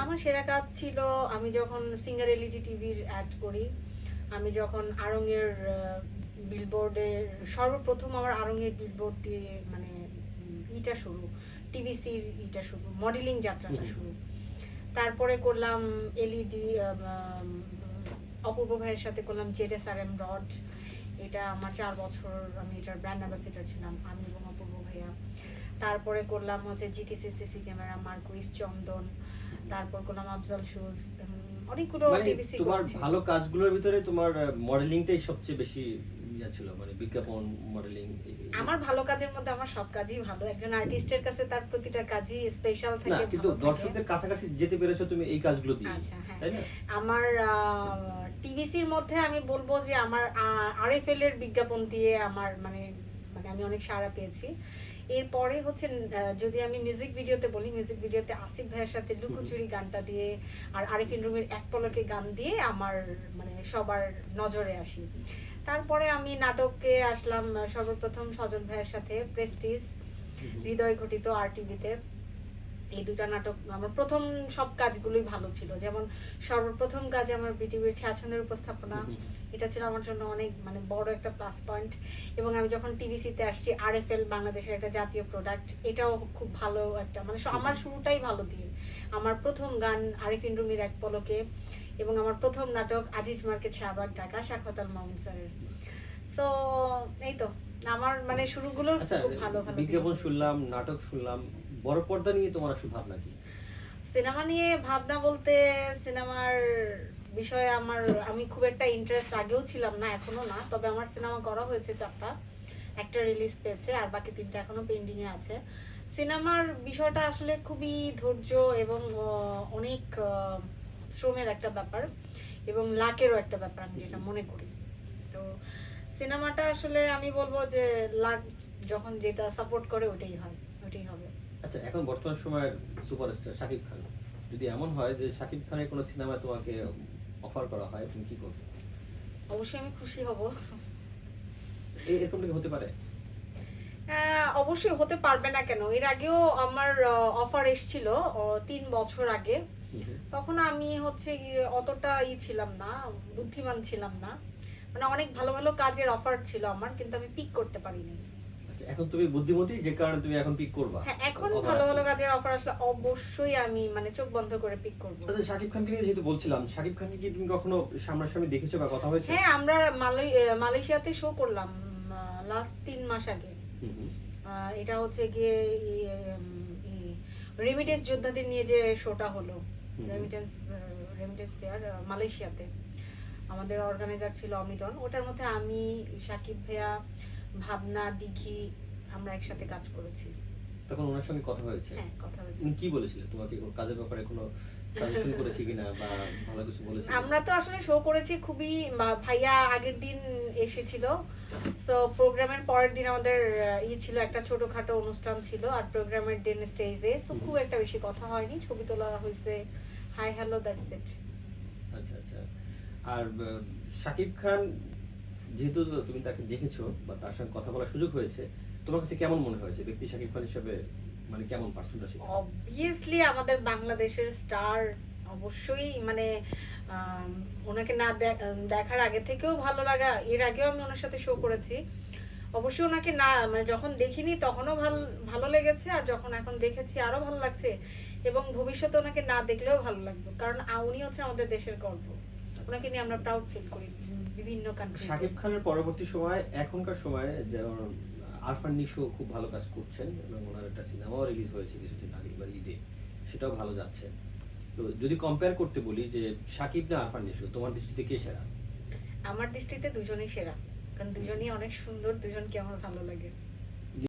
আমার সেরা কাজ ছিল আমি যখন সিঙ্গার এলইডি টিভির অ্যাড করি আমি যখন আড়ংয়ের বিলবোর্ডের সর্বপ্রথম আমার আড়ংয়ের বিলবোর্ড দিয়ে মানে ইটা শুরু টিভিসির ইটা শুরু মডেলিং যাত্রাটা শুরু। তারপরে করলাম এলইডি অপূর্ব ভাইয়ের সাথে করলাম Z S R M rod এটা আমার চার বছর আমি এটার ব্র্যান্ড অ্যাম্বাসিডার ছিলাম আমি এবং অপূর্ব ভাইয়া। তারপরে করলাম হচ্ছে জিটিসি সিসি ক্যামেরা মার্কুইস চন্দন তারপর করলাম আফজাল শুজ অনেকগুলো মানে টিভিসি তোমার ভালো কাজগুলোর ভিতরে তোমার মডেলিংটাই সবচেয়ে বেশি ছিল মানে বিজ্ঞাপন মডেলিং আমার ভালো কাজের মধ্যে আমার সব কাজই ভালো। একজন আর্টিস্টের কাছে তার প্রতিটা কাজই স্পেশাল না থাকে কিন্তু। দর্শকদের কাছাকাছি যেতে পেরেছ তুমি এই কাজগুলো দিয়ে আচ্ছা, হ্যাঁ। তাই না? আমার টিভিসির মধ্যে আমি বলব যে আমার আরএফএল এর বিজ্ঞাপন দিয়ে আমার মানে মানে আমি অনেক সাড়া পেয়েছি। এরপরে হচ্ছে যদি আমি মিউজিক ভিডিওতে বলি মিউজিক ভিডিওতে আসিফ ভাইয়ের সাথে লুকোচুরি গানটা দিয়ে আর আরিফিন রুমের এক পলকে গান দিয়ে আমার মানে সবার নজরে আসি। তারপরে আমি নাটকে আসলাম সর্বপ্রথম সজল ভাইয়ের সাথে প্রেস্টিজ হৃদয় ঘটিত আর টিভিতে এই দুটা নাটক আমার প্রথম সব কাজগুলোই ভালো ছিল। যেমন সর্বপ্রথম কাজ আমার বিটিভির ছাছনের উপস্থাপনা। এটা ছিল আমার জন্য অনেক মানে বড় একটা প্লাস পয়েন্ট এবং আমি যখন টিভিসিতে আসছি আর এফ এল বাংলাদেশের একটা জাতীয় প্রোডাক্ট এটাও খুব ভালো একটা মানে আমার শুরুটাই ভালো দিয়ে। আমার প্রথম গান আরিফিন রুমির এক পলকে এবং আমার প্রথম নাটক আজিজ মার্কেট শাহবাগ ঢাকা শাখতাল মামুন স্যারের। সো এই তো। আমার মানে শুরুগুলো আচ্ছা খুব ভালো ভালো বিজ্ঞাপন শুনলাম নাটক শুনলাম বড় পর্দা নিয়ে তোমার আসলে ভাবনা কি? সিনেমা নিয়ে ভাবনা বলতে সিনেমার বিষয়ে আমার, আমি খুব একটা ইন্টারেস্ট আগেও ছিলাম না, এখনও না। তবে আমার সিনেমা করা হয়েছে চারটা। একটা রিলিজ পেয়েছে, আর বাকি তিনটা এখনও পেন্ডিং এ আছে। সিনেমার বিষয়টা আসলে খুবই ধৈর্য এবং অনেক শ্রমের একটা ব্যাপার এবং লাকেরও একটা ব্যাপার আমি যেটা মনে করি। তো সিনেমাটা আসলে আমি বলব যে লাক যখন যেটা সাপোর্ট করে ওটাই হয় ওটাই হবে। আচ্ছা এখন বর্তমান সময়ের সুপারস্টার শাকিব খান যদি এমন হয় যে শাকিব খানের কোনো সিনেমা তোমাকে অফার করা হয় তুমি কি করবে? অবশ্যই আমি খুশি হব। এরকম কি হতে পারে? অবশ্যই হতে পারবে না কেন? এর আগেও আমার অফার এসেছিল তিন বছর আগে। তখন আমি হচ্ছে অতটা ই ছিলাম না বুদ্ধিমান ছিলাম না। মানে অনেক ভালো ভালো কাজের অফার ছিল আমার কিন্তু আমি পিক করতে পারিনি। এখন তুমি বুদ্ধিমতী যে কারণে তুমি এখন পিক করবা? হ্যাঁ এখন ভালো ভালো কাজের অফার আসলে অবশ্যই আমি মানে চোখ বন্ধ করে পিক করব। আচ্ছা শাকিব খানকে নিয়ে যেহেতু বলছিলাম শাকিব খানকে কি তুমি কখনো সামনাসামনি দেখেছ বা কথা হয়েছে? হ্যাঁ আমরা মালয়েশিয়াতে শো করলাম লাস্ট তিন মাস আগে। এটা হচ্ছে গিয়ে রেমিটেন্স যোদ্ধাদের নিয়ে যে শোটা হলো রেমিটেন্স রেমিটেন্স পেয়ার মালয়েশিয়াতে। আমাদের অর্গানাইজার ছিল অমিটন ওটার মধ্যে আমি সাকিব ভাইয়া ভাবনা দিঘি আমরা একসাথে কাজ করেছি। তখন ওনার সঙ্গে কথা হয়েছে? হ্যাঁ কথা হয়েছে। উনি কি বলেছিলেন? তোমাকে কোনো কাজের ব্যাপারে কোনো সাজেশন করেছে কিনা বা ভালো কিছু বলেছে? আমরা তো আসলে শো করেছি খুবই ভাইয়া আগের দিন এসেছিল। সো প্রোগ্রামের পরের দিন আমাদের আহ, ই ছিল একটা ছোটখাটো অনুষ্ঠান ছিল আর প্রোগ্রামের দিন স্টেজে সো খুব একটা বেশি কথা হয়নি ছবি তোলা হয়েছে। হাই হ্যালো দ্যাটস ইট আচ্ছা আচ্ছা। আর শাকিব খান যেহেতু তুমি তাকে দেখেছ বা তার সঙ্গে কথা বলার সুযোগ হয়েছে তোমার কাছে কেমন মনে হয়েছে? ব্যক্তি শাকিব খান হিসেবে মানে কেমন পার্সনটা অবভিয়াসলি আমাদের বাংলাদেশের স্টার অবশ্যই মানে ওনাকে না দেখার আগে থেকেও ভালো লাগা এর আগেও আমি ওনার সাথে শো করেছি। অবশ্যই ওনাকে না মানে যখন দেখিনি তখনও ভালো ভালো লেগেছে আর যখন এখন দেখেছি আরও ভালো লাগছে এবং ভবিষ্যতে ওনাকে না দেখলেও ভালো লাগবে কারণ উনি হচ্ছে আমাদের দেশের গর্ব। ওনাকে নিয়ে আমরা প্রাউড ফিল করি। বিভিন্ন কান্ট্রি সাকিব খানের পরবর্তী সময় এখনকার সময়ে যেমন আরফান নিশো খুব ভালো কাজ করছেন এবং ওনার একটা সিনেমাও রিলিজ হয়েছে কিছুদিন আগে এবার ঈদে। সেটাও ভালো যাচ্ছে। তো যদি কম্পেয়ার করতে বলি যে সাকিব না আরফান নিশো তোমার দৃষ্টিতে কে সেরা? আমার দৃষ্টিতে দুজনেই সেরা কারণ দুজনই অনেক সুন্দর দুজনকে আমার ভালো লাগে।